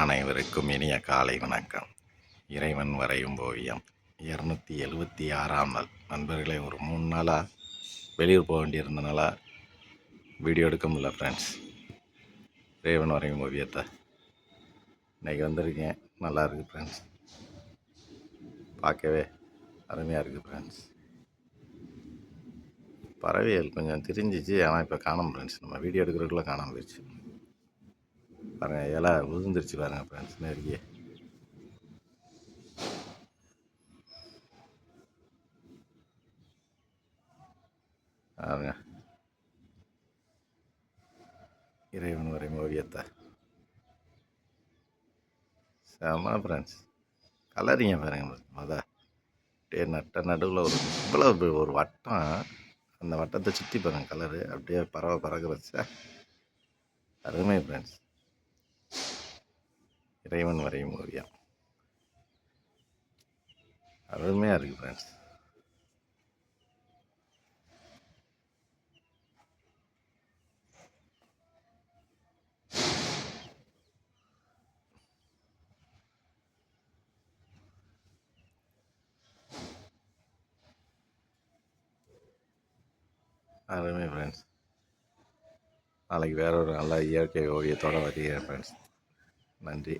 அனைவருக்கும் இனிய காலை வணக்கம். இறைவன் வரையும் ஓவியம். இரநூத்தி எழுபத்தி ஆறாம் நாள். நண்பர்களே ஒரு மூணு நாளாக வெளியூர் போக வேண்டியிருந்தனால வீடியோ எடுக்க முடியல ஃப்ரெண்ட்ஸ் இறைவன் வரையும் ஓவியத்தை. இன்றைக்கி வந்திருக்கேன். நல்லா இருக்குது ஃப்ரெண்ட்ஸ் பார்க்கவே அருமையாக இருக்குது ஃப்ரெண்ட்ஸ் பறவைகள் கொஞ்சம் திரிஞ்சிச்சு ஆனால் இப்போ காணாம ஃப்ரெண்ட்ஸ் நம்ம வீடியோ எடுக்கிறதுக்குள்ளே காணாமல் போயிடுச்சு பாருங்கள் இலை உதிர்ந்துருச்சு பாருங்கள் ஃப்ரெண்ட்ஸ் நெருங்கிய பாருங்க. இறைவன் வரை ஓவியத்தை செம ஃப்ரெண்ட்ஸ் கலரிங்க பாருங்க மொத அப்படியே நட்ட நடுவில் ஒரு இவ்வளோ ஒரு வட்டம். அந்த வட்டத்தை சுற்றி பாருங்கள் கலரு அப்படியே பறவை பறக்கிறச்ச அருமை ஃப்ரெண்ட்ஸ் இறைவன் வரையும் ஓவியம் அருமையாக இருக்குது ஃப்ரெண்ட்ஸ் அருமை ஃப்ரெண்ட்ஸ் நாளைக்கு வேற ஒரு நல்ல இயற்கை ஓவியத்தோடு வருகிறேன் ஃப்ரெண்ட்ஸ் நன்றி.